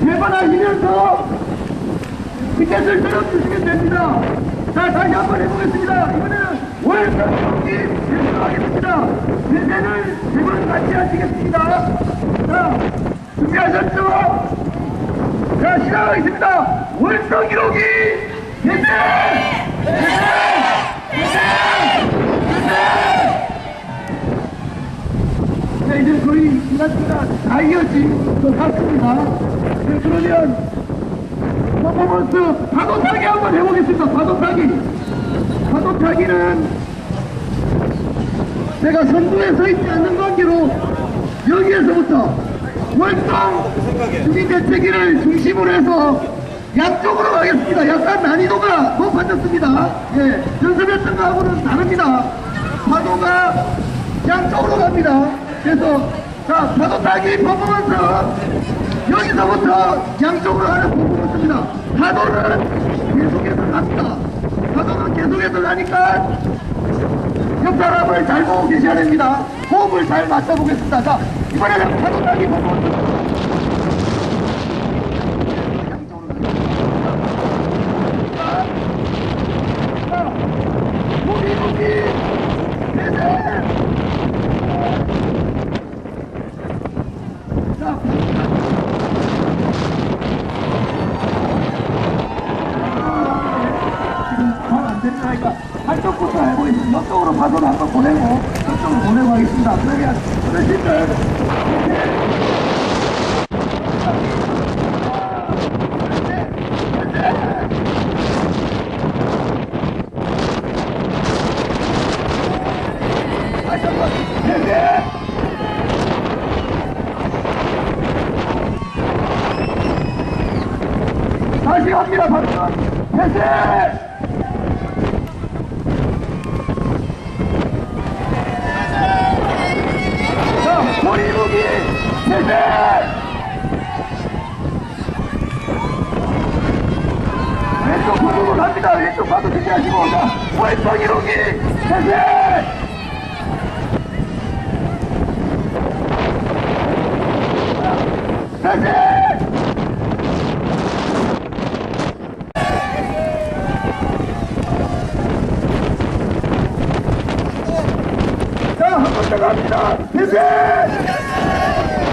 개발하시면서 티켓을 들어주시면 됩니다. 자, 다시 한번 해보겠습니다. 이번에는 월급 경기 제출하겠습니다. 제재를 세번 같이 하시겠습니다. 자, 준비하셨죠? 자, 시작하겠습니다. 월성 1호기 제재! 네, 이제 다 이어진 것 같습니다. 네, 그러면 퍼포먼스 파도 타기 한번 해보겠습니다. 파도 타기. 파도 타기는 제가 선두에 서 있지 않는 관계로 여기에서부터 월성 주민대책위를 중심으로 해서 양쪽으로 가겠습니다. 약간 난이도가 높아졌습니다. 예, 연습했던 거하고는 다릅니다. 파도가 양쪽으로 갑니다. 그래서 자 파도 타기 퍼포먼스 여기서부터 양쪽으로 가는 퍼포먼스입니다. 파도는 계속해서 갑니다. 파도는 계속해서 가니까 옆 사람을 잘 보고 계셔야 됩니다. 호흡을 잘 맞춰보겠습니다. 자 이번에는 파도 타기 퍼포먼스. 자, 무기 무기 대세 된다니까 한쪽부터 해보겠습니다. 이쪽으로 파도를 한번 보내고 저쪽으로 보내고 하겠습니다. 그러면 어르신들 다시 한번 대세 다시 갑니다, 박수! 대세! 자, 고리무기 대세! 왼쪽 부분으로 갑니다. 왼쪽 봐도 준비하시고, 자, 왼쪽 이루기 대세! 대세! 자, 한번더 갑니다. 대세!